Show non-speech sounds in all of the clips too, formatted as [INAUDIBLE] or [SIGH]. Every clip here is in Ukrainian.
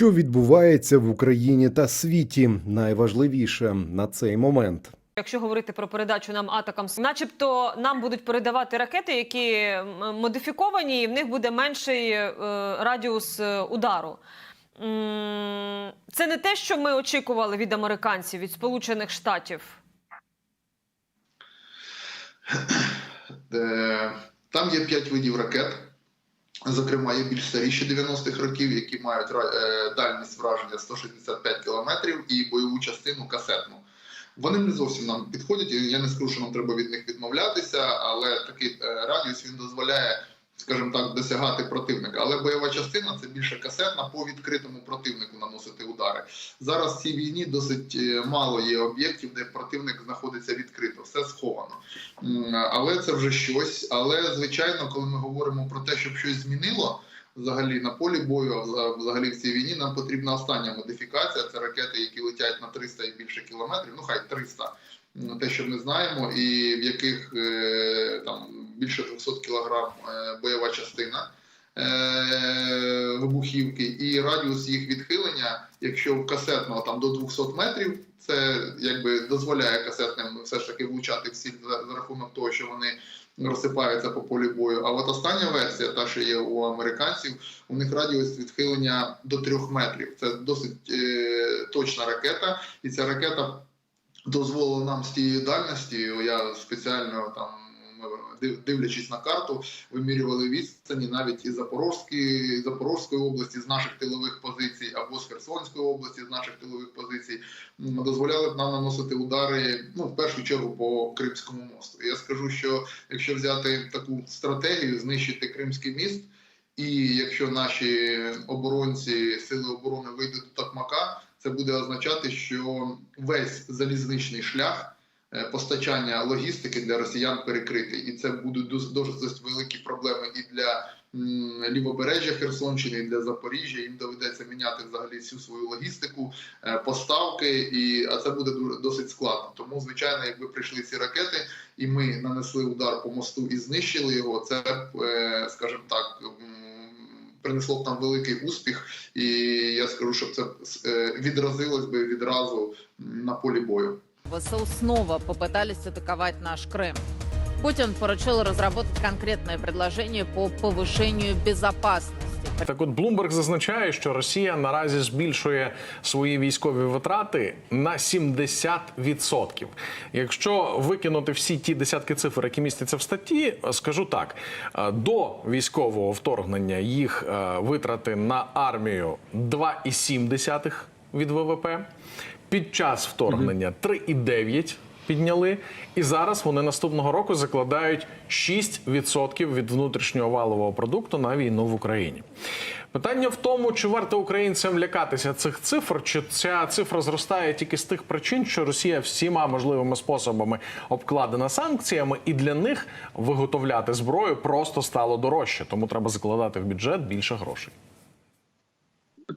Що відбувається в Україні та світі, найважливіше на цей момент. Якщо говорити про передачу нам атакам, начебто нам будуть передавати ракети, які модифіковані, і в них буде менший е, радіус е, удару. Це не те, що ми очікували від американців, від Сполучених Штатів. Е, Там є п'ять видів ракет. Зокрема, є більш старіші 90-х років, які мають е, дальність враження 165 кілометрів і бойову частину касетну. Вони не зовсім нам підходять. Я не скажу, що нам треба від них відмовлятися, але такий е, радіус він дозволяє, скажімо так, досягати противника. Але бойова частина це більше касетна по відкритому противнику наносити удари. Зараз в цій війні досить е, мало є об'єктів, де противник знаходиться відкрито, все сховано. Але це вже щось. Але звичайно, коли ми говоримо про те, щоб щось змінило. Взагалі на полі бою, а взагалі в цій війні нам потрібна остання модифікація. Це ракети, які летять на 300 і більше кілометрів. Ну хай 300. Те, що ми знаємо, і в яких е, там більше 200 кілограм е, бойова частина е, вибухівки, і радіус їх відхилення, якщо касетного там до 200 метрів, це якби дозволяє касетним все ж таки влучати в ціль за, рахунок того, що вони розсипаються по полі бою. А от остання версія, та що є у американців, у них радіус відхилення до 3 метрів. Це досить е, точна ракета, і ця ракета дозволила нам з тієї дальності. Я спеціально там. Ми, Дивлячись на карту, вимірювали відстані навіть із Запорозької, Запорозької області з наших тилових позицій або з Херсонської області з наших тилових позицій, дозволяли б нам наносити удари ну в першу чергу по Кримському мосту. Я скажу, що якщо взяти таку стратегію, знищити Кримський міст, і якщо наші оборонці сили оборони вийдуть до Токмака, це буде означати, що весь залізничний шлях е, постачання логістики для росіян перекритий, і це будуть дуже, досить великі проблеми і для лівобережжя Херсонщини, і для Запоріжжя. Їм доведеться міняти взагалі всю свою логістику, е, поставки, і а це буде досить складно. Тому, звичайно, якби прийшли ці ракети, і ми нанесли удар по мосту і знищили його, це е, скажімо так. Принесло б нам великий успіх, і я скажу, щоб це е, відразилось би відразу на полі бою. ВСУ снова попытались атаковать наш Крым. Путин поручил разработать конкретное предложение по повышению безопасности. Так, от Блумберг зазначає, що Росія наразі збільшує свої військові витрати на 70%. Якщо викинути всі ті десятки цифр, які містяться в статті, скажу так: е, до військового вторгнення їх е, витрати на армію 2,7 від ВВП. під час вторгнення 3,9 підняли, і зараз вони наступного року закладають 6% від внутрішнього валового продукту на війну в Україні. Питання в тому, чи варто українцям лякатися цих цифр, чи ця цифра зростає тільки з тих причин, що Росія всіма можливими способами обкладена санкціями, і для них виготовляти зброю просто стало дорожче, тому треба закладати в бюджет більше грошей.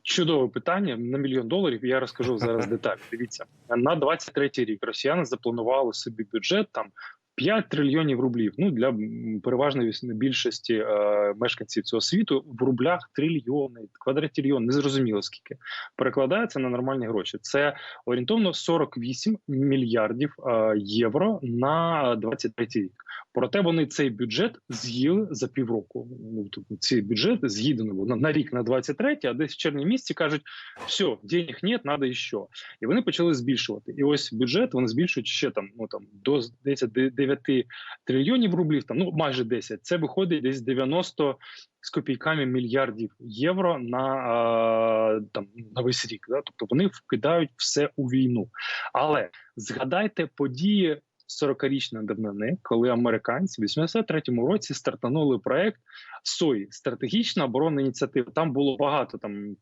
Чудове питання на мільйон доларів. Я розкажу зараз [LAUGHS] деталі. Дивіться на 23-й рік. Росіяни запланували собі бюджет там 5 трильйонів рублів. Ну для переважної більшості е, мешканців цього світу в рублях трильйони, квадратильйон, незрозуміло скільки перекладається на нормальні гроші. Це орієнтовно 48 мільярдів е, євро на 23-й рік. Проте вони цей бюджет з'їли за півроку. Ну тобто цей бюджет з'їдений був на, рік на 23, а десь в червні місяці кажуть, все, денег нет, надо іще. І вони почали збільшувати. І ось бюджет вони збільшують ще там, ну там до здається, де- 9 трильйонів рублів, там ну майже 10. Це виходить десь 90 з копійками мільярдів євро на там на весь рік. Да? Тобто вони вкидають все у війну. Але згадайте події 40-річної давнини, коли американці в 83-му році стартанули проект СОІ стратегічна оборонна ініціатива. Там було багато там.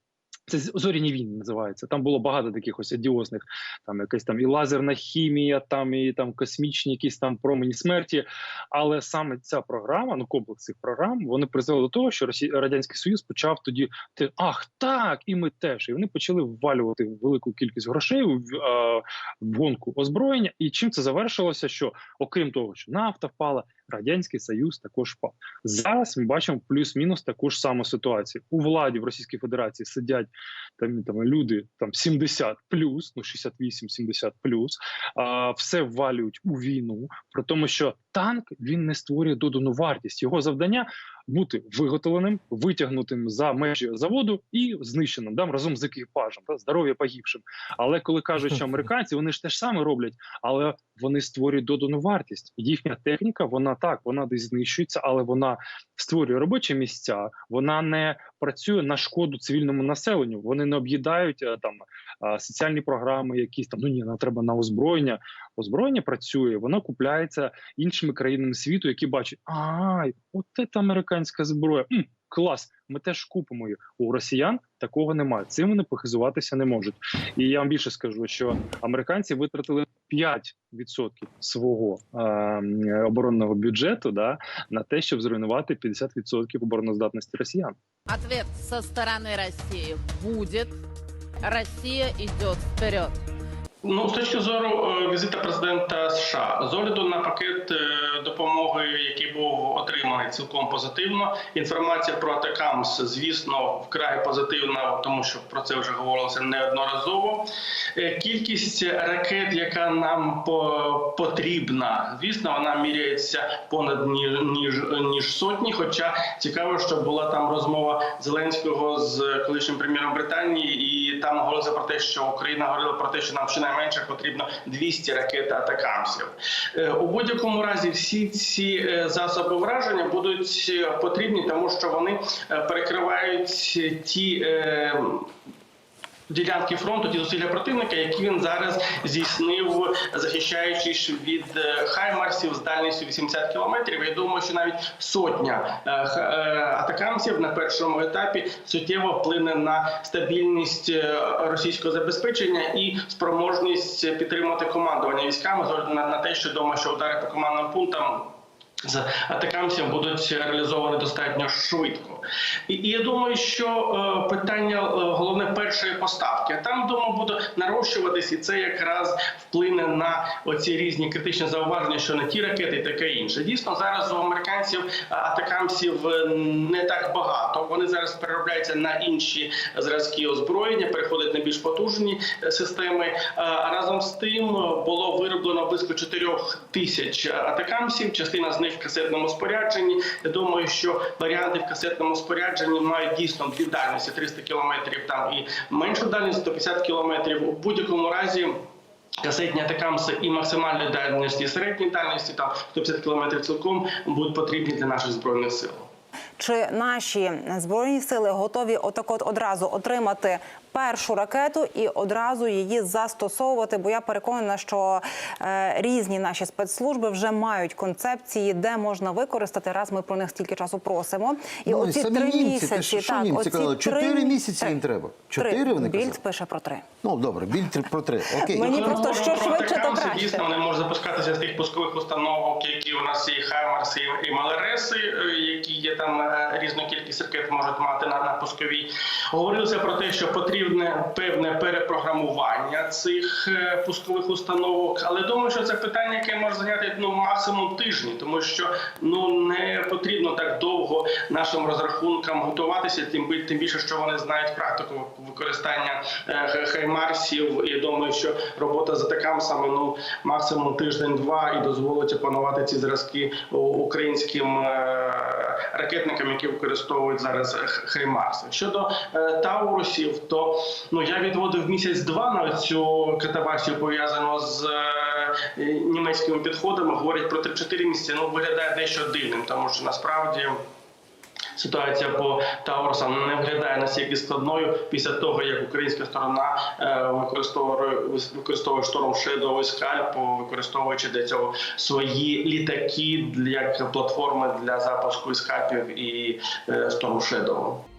Це зоряні війни називається. Там було багато таких ось одіозних, там якась там і лазерна хімія, там і там космічні якісь там промені смерті. Але саме ця програма, ну комплекс цих програм, вони призвели до того, що радянський Союз почав тоді ти ах так, і ми теж. І вони почали ввалювати велику кількість грошей в гонку озброєння. І чим це завершилося? Що окрім того, що нафта впала, радянський союз також впав. Зараз ми бачимо плюс-мінус таку ж саму ситуацію. У владі в Російській Федерації сидять там, там люди там 70 плюс, ну 68-70 плюс. А, все ввалюють у війну, при тому, що танк він не створює додану вартість. Його завдання бути виготовленим, витягнутим за межі заводу і знищеним да, разом з екіпажем, да, здоров'я погибшим. Але коли кажуть, що американці вони ж те ж саме роблять, але вони створюють додану вартість. Їхня техніка, вона так, вона десь знищується, але вона створює робочі місця. Вона не працює на шкоду цивільному населенню. Вони не об'їдають е, там е, соціальні програми, якісь там ну ні, нам треба на озброєння. Озброєння працює, воно купляється іншими країнами світу, які бачать, ай, от це американська зброя. М, клас, ми теж купимо її. У росіян такого немає. Цим вони похизуватися не можуть. І я вам більше скажу, що американці витратили 5% свого е, оборонного бюджету да, на те, щоб зруйнувати 50% обороноздатності росіян. Ответ со стороны России будет. Россия идет вперед. Ну, з точки зору е, візита президента США, з огляду на пакет е, допомоги, який був отриманий цілком позитивно. Інформація про Атакамс, звісно, вкрай позитивна, тому що про це вже говорилося неодноразово. Е, Кількість ракет, яка нам потрібна, звісно, вона міряється понад ні- ніж ніж сотні. Хоча цікаво, що була там розмова Зеленського з колишнім прем'єром Британії, і там говорилося про те, що Україна говорила про те, що нам щонайменше потрібно 200 ракет атакамсів. Е, У будь-якому разі всі ці е, засоби враження будуть е, потрібні, тому що вони е, перекривають ті. Ділянки фронту, ті зусилля противника, які він зараз здійснив, захищаючись від е, хаймарсів з дальністю 80 кілометрів. Я думаю, що навіть сотня е, е, атакамсів на першому етапі суттєво вплине на стабільність російського забезпечення і спроможність підтримувати командування військами з на те, що думаю, що удари по командним пунктам з атакамсів будуть реалізовані достатньо швидко. І, і я думаю, що е, питання е, головне першої поставки. А там думаю, буде нарощуватись, і це якраз вплине на оці різні критичні зауваження, що не ті ракети, і таке інше. Дійсно, зараз у американців е, атакамсів е, не так багато. Вони зараз переробляються на інші зразки озброєння, переходять на більш потужні системи. А разом з тим було вироблено близько 4 тисяч атакамсів. Частина з них в касетному спорядженні. Я думаю, що варіанти в касетному спорядженні мають дійсно дві дальності 300 кілометрів там і меншу дальність 150 кілометрів. У будь-якому разі. Касетні атакамси і максимальної дальності, і середньої дальності, там 150 кілометрів цілком будуть потрібні для наших збройних сил. Чи наші збройні сили готові отак от одразу отримати першу ракету і одразу її застосовувати? Бо я переконана, що е, різні наші спецслужби вже мають концепції, де можна використати, раз ми про них стільки часу просимо. І Ну, оці три німці, місяці, що- що так, німці оці казали? три Чотири місяці їм треба. Три. Чотири вони Більд казали? пише про три. Ну добре, біль про три. Окей. Мені Коли просто що швидше, то краще. Дійсно, вони можуть запускатися з тих пускових установок, які у нас є і Хаймарс, і, Малереси, е, які є там е, різну кількість ракет можуть мати на, на пусковій. Говорилося про те, що потрібне певне перепрограмування цих е, пускових установок, але думаю, що це питання, яке може зайняти ну максимум тижні, тому що ну не потрібно так довго нашим розрахункам готуватися, тим тим більше, що вони знають практику використання е, хаймарсів. І думаю, що робота з атакамсами ну максимум тиждень-два і дозволить опанувати ці зразки українським е, ракетникам, які використовують зараз Хаймарс. хаймарси. Щодо е, таурусів, то ну я відводив місяць-два на цю катавасію пов'язану з е, німецькими підходами. Говорять про 3-4 місяці. Ну виглядає дещо дивним, тому що насправді. Ситуація по Таурусам не виглядає настільки складною після того, як українська сторона е, використовує використовує шторм і Scalp, використовуючи для цього свої літаки як платформи для запуску і скальпів і е, Storm Shadow.